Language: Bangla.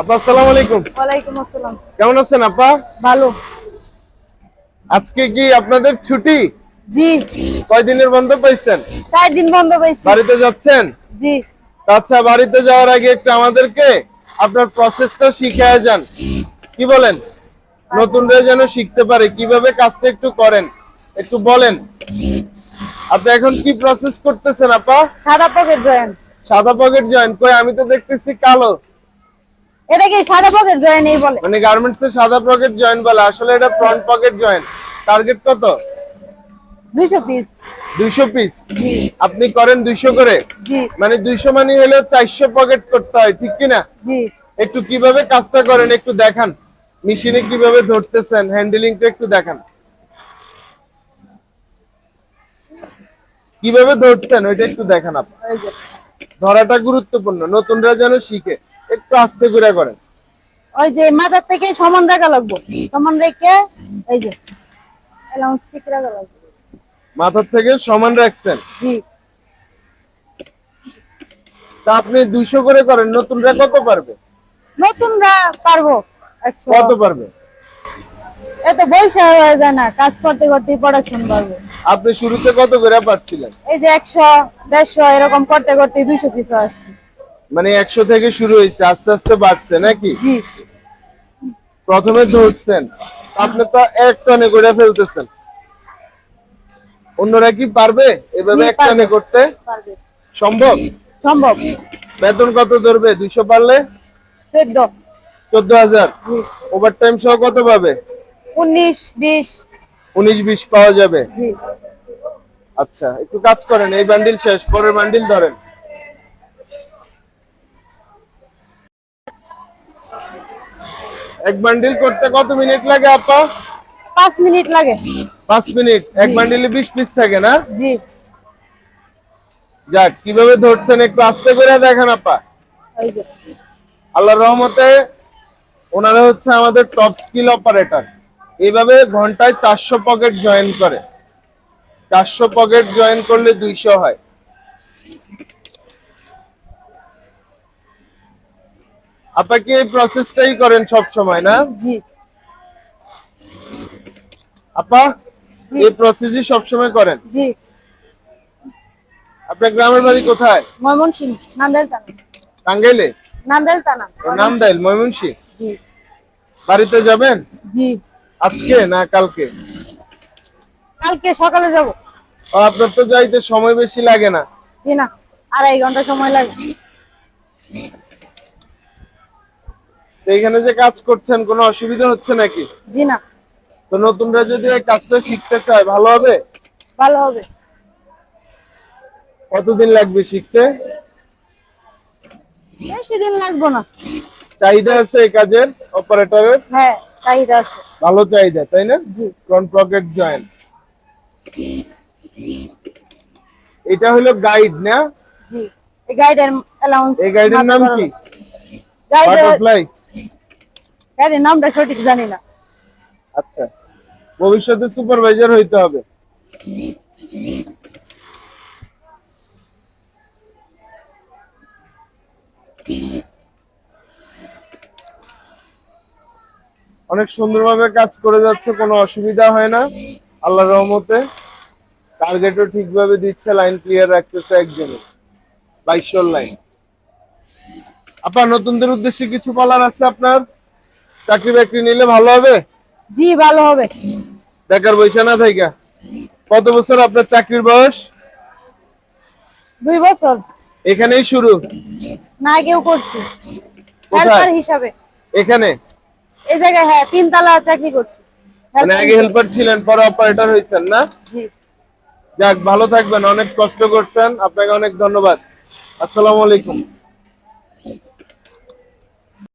আপা আসসালামু আলাইকুম। ওয়ালাইকুম আসসালাম। কেমন আছেন আপা? ভালো। আজকে কি আপনাদের ছুটি? জি। কয়দিনের বন্ধ পাইছেন? চার দিন বন্ধ পেয়েছি বাড়িতে যাচ্ছেন? জি। আচ্ছা বাড়িতে যাওয়ার আগে একটু আমাদেরকে আপনার প্রসেসটা শিখিয়ে যান। কি বলেন? নতুনরা যেন শিখতে পারে কীভাবে কাজটা একটু করেন? একটু বলেন। আপনি এখন কি প্রসেস করতেছেন আপা? সাদা পকেট জয়েন। সাদা পকেট জয়েন। কই আমি তো দেখতেছি কালো। এটা সাদা পকেট জয়েন এই বলে? মানে গার্মেন্টস এর সাদা পকেট জয়েন বলে আসলে এটা ফ্রন্ট পকেট জয়েন টার্গেট কত? পিস দুইশো পিস আপনি করেন দুইশো করে? মানে দুইশো মানে হলেও চারশো পকেট করতে হয় ঠিক কিনা? জি। একটু কীভাবে কাজটা করেন একটু দেখান। মেশিনে কীভাবে ধরতেছেন হ্যান্ডেলিংটা একটু দেখান। কীভাবে ধরছেন ওইটা একটু দেখান আপনি ধরাটা গুরুত্বপূর্ণ নতুনরা যেন শিখে। একটু আস্তে করে করেন। ওই যে মাথার থেকে সমান রাখা লাগবো। সমান রেখে এই যে অ্যালাউন্স ঠিক রাখা লাগবে। মাথার থেকে সমান রাখছেন? জি। তা আপনি দুইশো করে করেন নতুনরা কত পারবে? নতুনরা পারব। কত পারবে? এত বয়স হয়ে যায় না কাজ করতে করতে প্রোডাকশন পারব আপনি শুরুতে কত করে পাচ্ছিলেন এই যে একশো দেড়শো এরকম করতে করতে দুইশো পিস আসছে। মানে একশো থেকে শুরু হয়েছে আস্তে আস্তে বাড়ছে নাকি? প্রথমে ধরছেন আপনি তো এক টনে করে ফেলতেছেন। অন্যরা কি পারবে এভাবে এক টনে করতে? সম্ভব? সম্ভব। বেতন কত ধরবে? দুইশো পারলে? চোদ্দ। হাজার। ওভার টাইম সহ কত পাবে? উনিশ বিশ। উনিশ বিশ পাওয়া যাবে। আচ্ছা একটু কাজ করেন এই বান্ডিল শেষ পরের বান্ডিল ধরেন। এক বান্ডিল করতে কত মিনিট লাগে আপা? পাঁচ মিনিট লাগে। পাঁচ মিনিট এক বান্ডিলে বিশ পিস থাকে না? জি। যাক কীভাবে ধরছেন একটু আস্তে করে দেখেন আপা। আল্লাহর রহমতে ওনারা হচ্ছে আমাদের টপ স্কিল অপারেটর এইভাবে ঘন্টায় চারশো পকেট জয়েন করে। চারশো পকেট জয়েন করলে দুইশো হয়। আপনাকে এই প্রসেসটাই করেন সব সময় না? জি। আপা এই প্রসেসই সব সময় করেন? জি। আপনার গ্রামের বাড়ি কোথায়? ময়মনসিং নান্দেল থানা। টাঙ্গাইলে? নান্দেল থানা। নামদাইল ময়মনসিং? জি। বাড়িতে যাবেন? জি। আজকে না কালকে? কালকে সকালে যাব। আপনার তো যাইতে সময় বেশি লাগে না। জি না আড়াই ঘণ্টা সময় লাগে। এখানে যে কাজ করছেন কোনো অসুবিধা হচ্ছে নাকি? জি না। তো নতুনরা যদি এই কাজটা শিখতে চায় ভালো হবে? ভালো হবে। কতদিন লাগবে শিখতে? বেশি দিন লাগবো না। চাহিদা আছে এই কাজের অপারেটরের? হ্যাঁ চাহিদা আছে। ভালো চাহিদা তাই না? জি। ফ্রন্ট পকেট জয়েন এটা হলো গাইড না? জি। এই গাইডের অ্যালাউন্স এই গাইডের নাম কি? গাইডের বাটারফ্লাই গাইডের নামটা সঠিক জানি না। আচ্ছা। ভবিষ্যতে সুপারভাইজার হইতে হবে। অনেক সুন্দরভাবে কাজ করে যাচ্ছে, কোনো অসুবিধা হয় না। আল্লাহ রহমতে টার্গেটও ঠিকভাবে দিচ্ছে লাইন ক্লিয়ার রাখতেছে একজনে বাইশোর লাইন আপনার নতুনদের উদ্দেশ্যে কিছু বলার আছে আপনার? চাকরি বাকরি নিলে ভালো হবে? জি ভালো হবে। বেকার বৈশা না থাইকা? কত বছর আপনার চাকরির বয়স? দুই বছর। এখানেই শুরু? না কেউ করছি। হেল্পার হিসাবে। এখানে? এই জায়গায় হ্যাঁ তিন তালা চাকরি করছি। মানে আগে হেল্পার ছিলেন পরে অপারেটর হয়েছেন না? জি। যাক ভালো থাকবেন অনেক কষ্ট করছেন। আপনাকে অনেক ধন্যবাদ। আসসালামু আলাইকুম।